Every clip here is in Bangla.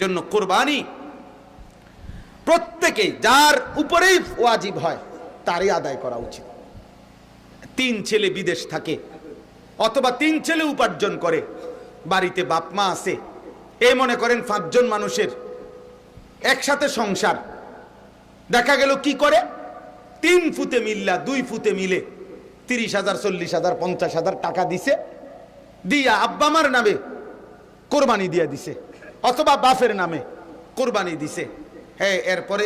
জন্য কোরবানি। প্রত্যেকে যার উপরেই ওয়াজিব হয়, তারই আদায় করা উচিত। তিন ছেলে বিদেশ থাকে, অথবা তিন ছেলে উপার্জন করে, বাড়িতে বাপ মা আছে এই মনে করেন পাঁচজন মানুষের একসাথে সংসার। দেখা গেল কি করে? তিন ফুতে মিল্লা, দুই ফুতে মিলে, তিরিশ হাজার, চল্লিশ হাজার, পঞ্চাশ হাজার টাকা দিছে, দিয়া আব্বা মার নামে কোরবানি দিয়া দিছে। অথবা বাফের নামে কোরবানি দিছে। হ্যাঁ এরপরে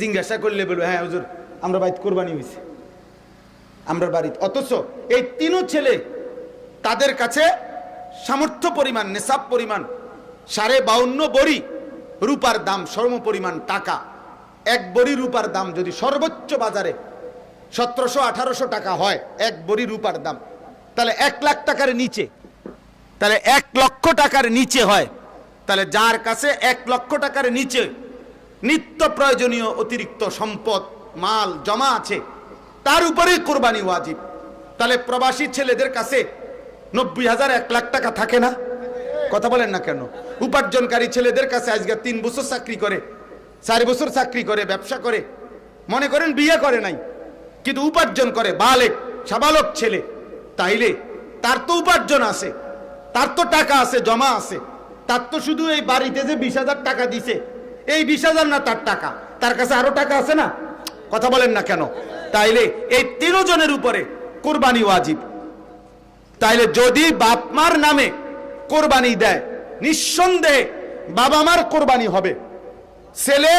জিজ্ঞাসা করলে বলব হ্যাঁ হুজুর, আমরা বাড়িতে কোরবানি হয়েছে আমরা বাড়িতে অথচ এই তিনও ছেলে তাদের কাছে সামর্থ্য পরিমাণ, নেশাব পরিমাণ, সাড়ে বাউন্ন বড়ি রূপার দাম, সর্ব পরিমাণ টাকা। এক বড়ি রূপার দাম যদি সর্বোচ্চ বাজারে সতেরোশো, আঠারোশো টাকা হয়, এক বড়ি রূপার দাম, তাহলে এক লাখ টাকার নিচে, তাহলে এক লক্ষ টাকার নিচে হয়। তাহলে যার কাছে এক লক্ষ টাকার নিচে নিত্য প্রয়োজনীয় অতিরিক্ত সম্পদ, মাল জমা আছে, তার উপরেই কোরবানি ওয়াজিব। তাহলে প্রবাসী ছেলেদের কাছে নব্বই হাজার এক লাখ টাকা থাকে না? কথা বলেন না কেন? উপার্জনকারী ছেলেদের কাছে আজকে তিন বছর চাকরি করে, চার বছর চাকরি করে, ব্যবসা করে, মনে করেন বিয়ে করে নাই, কিন্তু উপার্জন করে, বালেক, সাবালক ছেলে, তাইলে তার তো উপার্জন আছে, তার তো টাকা আছে, জমা আছে তার তো শুধু এই বাড়িতে যে বিশ হাজার টাকা দিছে, এই বিশ হাজার না তার টাকা? তার কাছে আরও টাকা আছে না? কথা বলেন না কেন? তাইলে এই তেরো তিনজনের উপরে কোরবানি ওয়াজিব। তাইলে যদি বাপ মার নামে কোরবানি দেয়, নিঃসন্দেহে বাবা মার কোরবানি হবে। ছেলে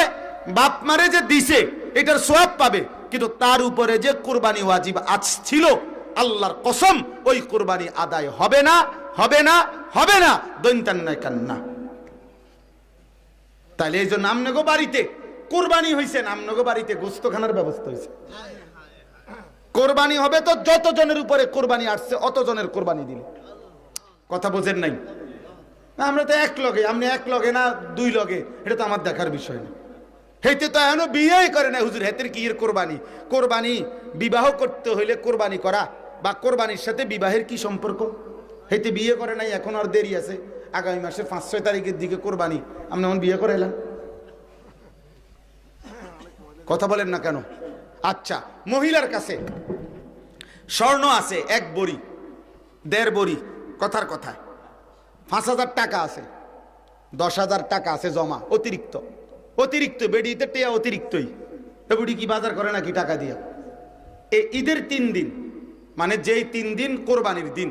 বাপ মারে যে দিছে, এটার সোয়াব পাবে, কিন্তু তার উপরে যে কোরবানি ওয়াজিব আজ ছিল, আল্লাহর কসম, ওই কোরবানি আদায় হবে না। হবে না হবে না। দৈন্তান্নায় কান্না। তাহলে এই যে নামনগো বাড়িতে কোরবানি হয়েছে নামনগো বাড়িতে গোস্তখানার ব্যবস্থা হয়েছে কোরবানি হবে তো যত জনের উপরে কোরবানি আসছে অত জনের কোরবানি দিলে। কথা বোঝেন নাই? আমরা তো এক লগে আপনি এক লগে না, দুই লগে, এটা তো আমার দেখার বিষয় না। হেতে তো এখনও বিয়েই করে না হুজুর, হেতের কি এর কোরবানি? কোরবানি বিবাহ করতে হইলে কোরবানি করা বা কোরবানির সাথে বিবাহের কি সম্পর্ক? হেতে বিয়ে করে নাই, এখন আর দেরি আছে। আগামী মাসের পাঁচ ছয় তারিখের দিকে কোরবানি। আপনি এখন বিয়ে করে এলেন? কথা বলেন না কেন? আচ্ছা মহিলার কাছে স্বর্ণ আছে, এক বড়ি, দেড় বড়ি, কথার কথা। পাঁচ হাজার টাকা আছে, দশ হাজার টাকা আছে জমা, অতিরিক্ত। অতিরিক্ত, বেডিতে টেয়া অতিরিক্তই। বুড়ি কি বাজার করে নাকি টাকা দিয়া? এই ঈদের তিন দিন মানে যেই তিন দিন কোরবানির দিন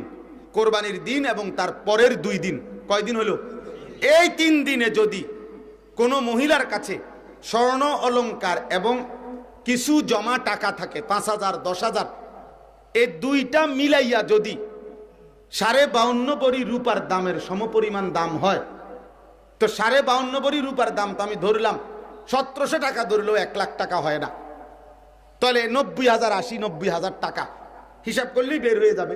কোরবানির দিন এবং তার পরের দুই দিন। কয়দিন হলো? এই তিন দিনে যদি কোনো মহিলার কাছে স্বর্ণ অলংকার এবং কিছু জমা টাকা থাকে, পাঁচ হাজার, দশ হাজার এই দুইটা মিলাইয়া যদি সাড়ে বাউন্ন বড়ি রূপার দামের সমপরিমাণ দাম হয়, তো সাড়ে বাউন্ন বড়ি রূপার দাম তো আমি ধরলাম, সতেরোশো টাকা ধরলেও এক লাখ টাকা হয় না। তাহলে নব্বই হাজার, আশি, নব্বই হাজার টাকা হিসাব করলেই বের হয়ে যাবে।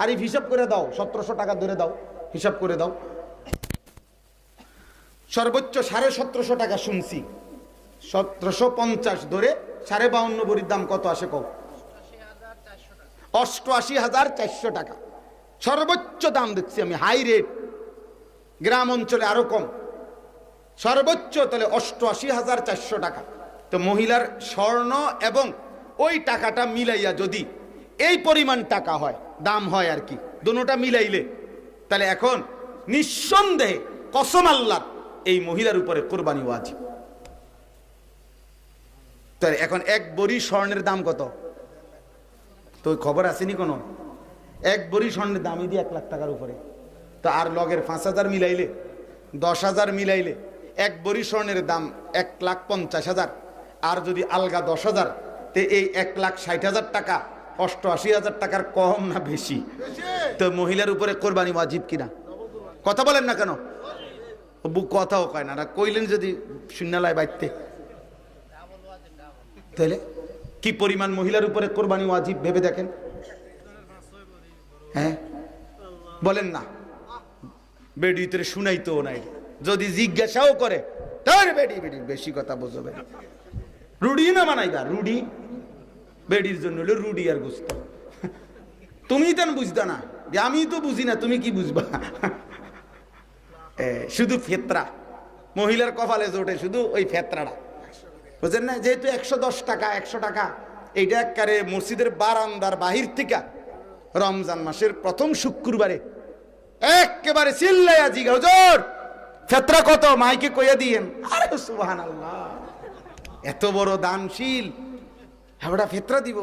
আর এই হিসাব করে দাও, সতেরোশো টাকা ধরে দাও, হিসাব করে দাও। সর্বোচ্চ সাড়ে সতেরোশো টাকা শুনছি। সতেরোশো পঞ্চাশ ধরে সাড়ে বাউন্ন বড়ির দাম কত আসে কও? অষ্টআশি হাজার চারশো টাকা। সর্বোচ্চ দাম দেখছি আমি, হাই রেট গ্রাম অঞ্চলে আরও কম। সর্বোচ্চ তাহলে অষ্টআশি হাজার চারশো টাকা। তো মহিলার স্বর্ণ এবং ওই টাকাটা মিলাইয়া যদি এই পরিমাণ টাকা হয় দাম হয় আর কি। দুটা মিলাইলে। তাহলে এখন নিঃসন্দেহে কসম আল্লাহ, এই মহিলার উপরে কোরবানি ওয়াজিব। তাহলে এখন এক বড়ি স্বর্ণের দাম কত? তো খবর আসেনি কোনো? এক বড়ি স্বর্ণের দামই দিয়ে এক লাখ টাকার উপরে। তো আর লগের পাঁচ হাজার মিলাইলে, দশ হাজার মিলাইলে, এক বড়ি স্বর্ণের দাম এক লাখ পঞ্চাশ হাজার। আর যদি আলগা দশ হাজার, তে এই এক লাখ ষাট হাজার টাকা অষ্টআশি হাজার টাকার কম না বেশি? তো মহিলার উপরে কোরবানি ওয়াজিব কিনা? কথা বলেন না কেন? বুক কথাও কয় না। কইলেন যদি শূন্যালয় বাইতে তাহলে কি পরিমাণ মহিলার উপরে কোরবানি ওয়াজিব ভেবে দেখেন? হ্যাঁ? বলেন না। বেডি তোরে শুনাই তো নাই। যদি জিজ্ঞাসাও করে তার বেডি বেডি বেশি কথা বুঝবে। রুডি না বানাইবা রুডি? বেডির জন্য হলো রুডি আর গুস্ত। তুমি তেন বুঝতা না, যে আমি তো বুঝি না, তুমি কি বুঝবা? শুধু ফেতরা। মহিলার কপালে জোটে শুধু ওই ফেতরাটা। বুঝলেন না, যেহেতু একশো দশ টাকা, একশো টাকা, এইটা একবারে মসজিদের বারান্দার বাহির থেকে রমজান মাসের প্রথম শুক্রবারে একেবারে চিল্লাইয়া জিগা, হুজুর, ফেতরা কত? মাইকে কইয়া দিয়েন। আরে সুবহান আল্লাহ এত বড় দানশীল। হ্যাঁ ফেতরা দিব।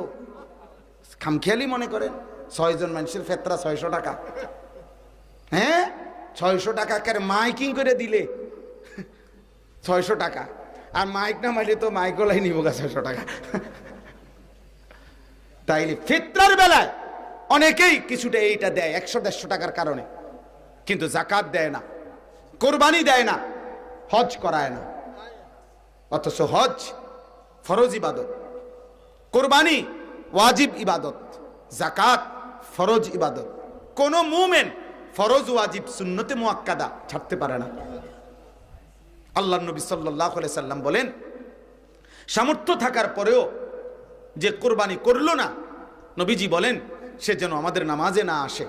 খামখেয়ালি মনে করেন ছয়জন মানুষের ফেতরা ছয়শো টাকা। হ্যাঁ? ছয়শো টাকা কার মাইকিং করে দিলে। ছয়শো টাকা। আর মাইক না মাইলে তো মাইকলাই নিব গা ছয়শো টাকা। তাইলে ফিতরার বেলায় অনেকেই কিছুটা এইটা দেয়, একশো দেড়শো টাকার কারণে। কিন্তু জাকাত দেয় না, কোরবানি দেয় না, হজ করায় না। অথচ হজ ফরজ ইবাদত। কোরবানি ওয়াজিব ইবাদত জাকাত ফরজ ইবাদত। কোন মুমেন ফরজ, ওয়াজিব, সুন্নতে মুয়াক্কাদা ছাড়তে পারে না। আল্লাহ নবী সাল্লাহ সাল্লাম বলেন, সামর্থ্য থাকার পরেও যে কোরবানি করল না, নবীজি বলেন, সে যেন আমাদের নামাজে না আসে।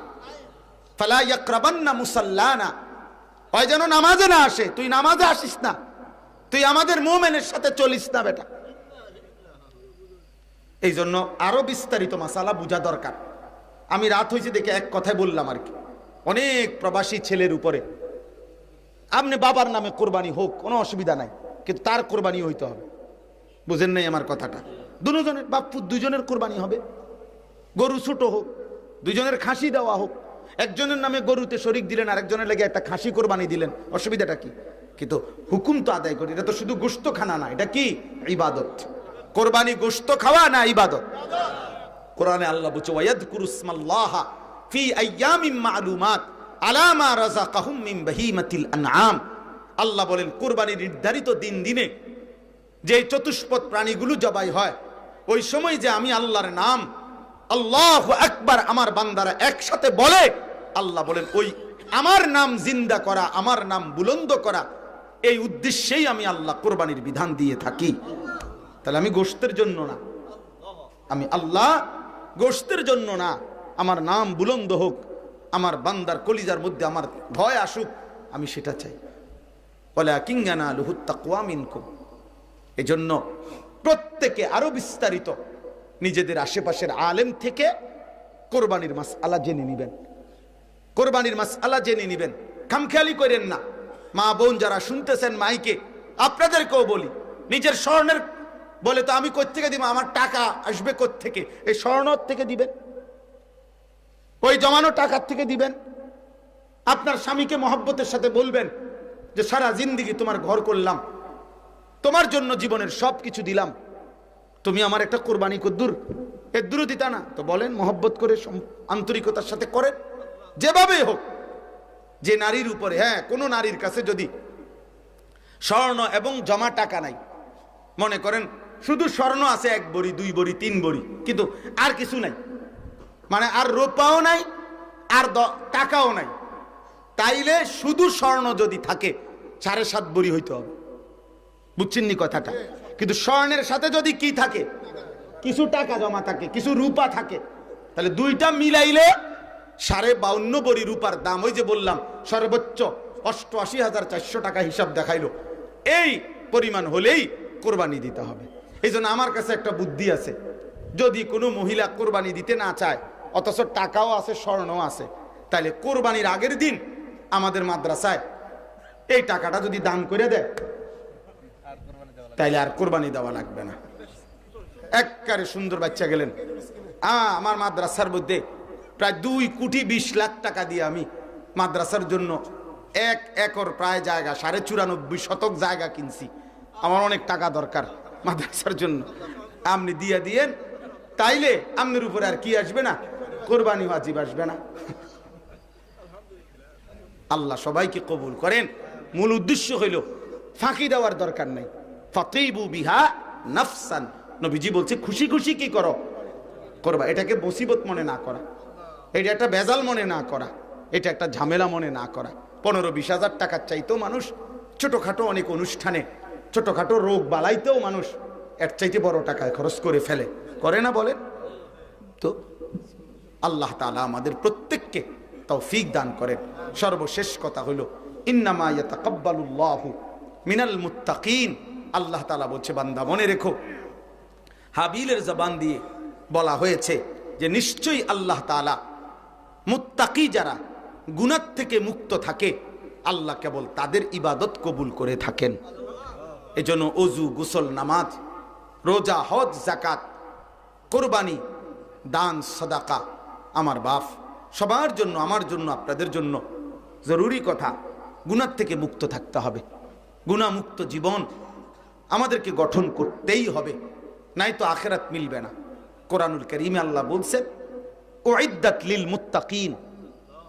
ফালা মুসাল্লানা, হয় যেন নামাজে না আসে, তুই নামাজে আসিস না, তুই আমাদের মোমেনের সাথে চলিস না বেটা। এই জন্য আরও বিস্তারিত মাসালা বোঝা দরকার। আমি রাত হয়েছে দেখে এক কথায় বললাম আর কি। অনেক প্রবাসী ছেলের উপরে। আপনি বাবার নামে কোরবানি হোক, কোনো অসুবিধা নাই, কিন্তু তার কোরবানি হইতে হবে। বুঝেন নাই আমার কথাটা? দুজনের বাপু দুজনের কোরবানি হবে। গরু ছোটো হোক, দুজনের খাসি দেওয়া হোক। একজনের নামে গরুতে শরিক দিলেন, আরেকজনের লেগে একটা খাসি কোরবানি দিলেন। অসুবিধাটা কি? কিন্তু হুকুম তো আদায় করি, এটা তো শুধু গোস্ত খানা না, এটা কি? ইবাদত। কোরবানি গোস্ত খাওয়া না ইবাদত। কোরআনে আল্লাহ বলছে, ওয়ায়াদকুরু ইসমাল্লাহ ফি আইয়ামিম মা'লুমাত, আলা মা রাযাকাহুম মিন বাহিমাতিল আনআম। আল্লাহ বলেন, কোরবানি নির্ধারিত দিন দিনে যে চতুষ্পদ প্রাণীগুলো জবাই হয়, ওই সময় যে আমি আল্লাহর নাম, আল্লাহ একবার আমার বান্দারা একসাথে বলে, আল্লাহ বলেন, ওই আমার নাম জিন্দা করা, আমার নাম বুলন্দ করা, এই উদ্দেশ্যেই আমি আল্লাহ কোরবানির বিধান দিয়ে থাকি। তাহলে আমি গোষ্ঠের জন্য না। আমি আল্লাহ গোষ্ঠের জন্য না। আমার নাম বুলন্দ হোক, আমার বান্দার কলিজার মধ্যে আমার ভয় আসুক, আমি সেটা চাই। বলে কিঙ্গানা লুহুত্তাকুয়া মিনকুম। এজন্য প্রত্যেকে আরও বিস্তারিত নিজেদের আশেপাশের আলেম থেকে কোরবানির মাস আলা জেনে নিবেন। কোরবানির মাস আলা জেনে নিবেন। খামখেয়ালি করেন না। মা বোন যারা শুনতেছেন মাইকে, আপনাদেরকেও বলি, নিজের স্বর্ণের বলে, তো আমি কোত্থেকে দিব? আমার টাকা আসবে থেকে এই স্বর্ণ থেকে দিবেন? ওই জমানো টাকার থেকে দিবেন? আপনার স্বামীকে মহব্বতের সাথে বলবেন যে, সারা জিন্দিগি তোমার ঘর করলাম। তোমার জন্য জীবনের সব কিছু দিলাম। তুমি আমার একটা কোরবানি কদ্দুর। এর দূর দিতা না? তো বলেন, মহব্বত করে আন্তরিকতার সাথে করেন। যেভাবে হোক, যে নারীর উপরে হ্যাঁ কোনো নারীর কাছে যদি স্বর্ণ এবং জমা টাকা নাই, মনে করেন শুধু স্বর্ণ আছে এক বড়ি, দুই বড়ি, তিন বড়ি, কিন্তু আর কিছু নাই। মানে আর রূপাও নাই, আর টাকাও নাই। তাইলে শুধু স্বর্ণ যদি থাকে, সাড়ে সাত বড়ি হইতে হবে। বুঝছেন নি কথাটা? কিন্তু স্বর্ণের সাথে যদি কি থাকে, কিছু টাকা জমা থাকে, কিছু রূপা থাকে, তাহলে দুইটা মিলাইলে সাড়ে বাউন্ন বড়ি রূপার দাম। ওই যে বললাম, সর্বোচ্চ অষ্টআশি হাজার চারশো টাকা হিসাব দেখাইলো। এই পরিমাণ হলেই কোরবানি দিতে হবে। এই আমার কাছে একটা বুদ্ধি আছে। যদি কোনো মহিলা কোরবানি দিতে না চায়, অথচ টাকাও আছে, স্বর্ণও আছে তাহলে কোরবানির আগের দিন আমাদের মাদ্রাসায় এই টাকাটা যদি দান করে দেয়, তাইলে আর কোরবানি দেওয়া লাগবে না। একবারে সুন্দর বাচ্চা গেলেন। আমার মাদ্রাসার মধ্যে প্রায় দুই কোটি বিশ লাখ টাকা দিয়ে আমি মাদ্রাসার জন্য এক একর প্রায় জায়গা, সাড়ে চুরানব্বই শতক জায়গা কিনছি। আমার অনেক টাকা দরকার। মাদ্রাসার জন্য। আপনি দিয়ে দিয়েন, তাইলে আমনের উপরে আর কি আসবে না? কোরবানি ওয়াজিব আসবে না। আল্লাহ সবাইকে কবুল করেন। মূল উদ্দেশ্য হইল, ফাঁকি দেওয়ার দরকার নেই। ফতেইবু বিহা নাফসান। নবীজি বলছে, খুশি খুশি কি করো? করবা। এটাকে বসিবত মনে না করা। এটা একটা ভেজাল মনে না করা। এটা একটা ঝামেলা মনে না করা। পনেরো বিশ হাজার টাকার চাইতেও মানুষ ছোটোখাটো অনেক অনুষ্ঠানে ছোটোখাটো রোগ বালাইতেও মানুষ এর চাইতে বড় টাকায় খরচ করে ফেলে। করে না বলেন? তো আল্লাহ তাআলা আমাদের প্রত্যেককে তৌফিক দান করেন। সর্বশেষ কথা হলো, ইন্নামা ইয়াতাকাব্বালুল্লাহু মিনাল মুত্তাকিন। আল্লাহ তালা বলছে, বান্দা, মনে রেখো, হাবিলের জবান দিয়ে বলা হয়েছে যে নিশ্চয়ই আল্লাহ তালা মুত্তাকি যারা গুণার থেকে মুক্ত থাকে, আল্লাহ কেবল তাদের ইবাদত কবুল করে থাকেন। এজন্য অজু গুসল, নামাজ, রোজা, হজ জাকাত কোরবানি, দান, সদাকা আমার বাপ। সবার জন্য, আমার জন্য, আপনাদের জন্য জরুরি কথা, গুনার থেকে মুক্ত থাকতে হবে। গুণামুক্ত জীবন আমাদেরকে গঠন করতেই হবে নাই তো আখেরাত মিলবে না। কোরআনুল করিমে আল্লাহ বলছেন ও ইদ্দাত লিল মুত্তাকিন।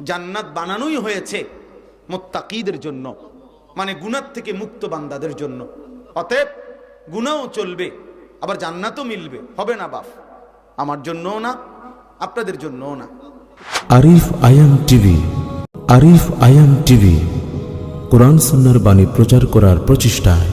জান্নাত বানানোই হয়েছে মোত্তাকিদের জন্য মানে গুনার থেকে মুক্ত বান্দাদের জন্য। অতএব গুণাও চলবে, আবার জান্নাতও মিলবে। হবে না বাপ। আমার জন্যও না, আপনাদের জন্যও না। আরিফ আয়াম টিভি, আরিফ আয়াম টিভি, কোরআন সুন্নার বাণী প্রচার করার প্রচেষ্টায়।